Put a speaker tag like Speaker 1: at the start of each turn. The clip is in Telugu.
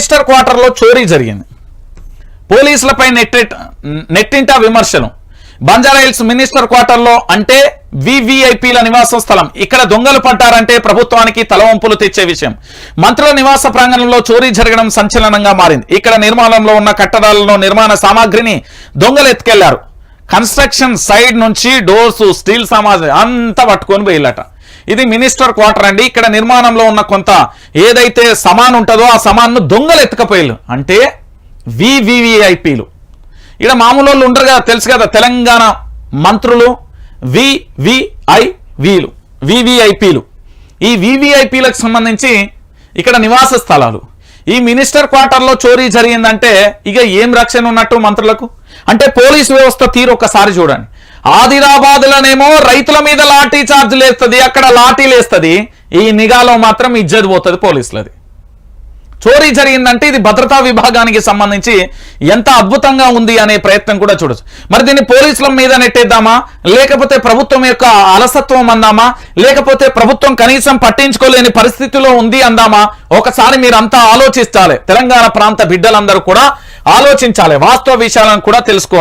Speaker 1: మినిస్టర్ క్వార్టర్లో చోరీ జరిగింది. పోలీసులపై నెట్టెట్ నెట్టింట విమర్శలు. బంజారాహిల్స్ మినిస్టర్ క్వార్టర్లో అంటే వివిఐపీల నివాస స్థలం. ఇక్కడ దొంగలు పడ్డారంటే ప్రభుత్వానికి తలవంపులు తెచ్చే విషయం. మంత్రుల నివాస ప్రాంగణంలో చోరీ జరగడం సంచలనంగా మారింది. ఇక్కడ నిర్మాణంలో ఉన్న కట్టడాలలో నిర్మాణ సామాగ్రిని దొంగలు ఎత్తుకెళ్ళారు. కన్స్ట్రక్షన్ సైడ్ నుంచి డోర్స్ స్టీల్ సామాగ్రి అంతా పట్టుకొని పోయిల్లట ఇది మినిస్టర్ క్వార్టర్ అండి. ఇక్కడ నిర్మాణంలో ఉన్న కొంత ఏదైతే సమాన్ ఉంటుందో ఆ సమాన్ను దొంగలు ఎత్తుకపోయారు అంటే వివిఐపీలు ఇక్కడ మామూలు వాళ్ళు ఉండరు కదా తెలుసు కదా తెలంగాణ మంత్రులు వివిఐవీలు వివిఐపీలు. ఈ వివిఐపీలకు సంబంధించి ఇక్కడ నివాస స్థలాలు. ఈ మినిస్టర్ క్వార్టర్లో చోరీ జరిగిందంటే ఇక ఏం రక్షణ ఉన్నట్టు మంత్రులకు? అంటే పోలీస్ వ్యవస్థ తీరు ఒకసారి చూడండి. ఆదిలాబాద్లోనేమో రైతుల మీద లాఠీ ఛార్జ్ లేస్తుంది అక్కడ లాఠీలు వేస్తుంది ఈ నిఘాలో మాత్రం ఇజ్జది పోతుంది పోలీసులది. చోరీ జరిగిందంటే ఇది భద్రతా విభాగానికి సంబంధించి ఎంత అద్భుతంగా ఉంది అనే ప్రయత్నం కూడా చూడొచ్చు. మరి దీన్ని పోలీసుల మీద నెట్టేద్దామా? లేకపోతే ప్రభుత్వం యొక్క అలసత్వం అందామా? లేకపోతే ప్రభుత్వం కనీసం పట్టించుకోలేని పరిస్థితిలో ఉంది అందామా? ఒకసారి మీరంతా ఆలోచించాలి తెలంగాణ ప్రాంత బిడ్డలందరూ కూడా ఆలోచించాలి. వాస్తవ విషయాలను కూడా తెలుసుకోవాలి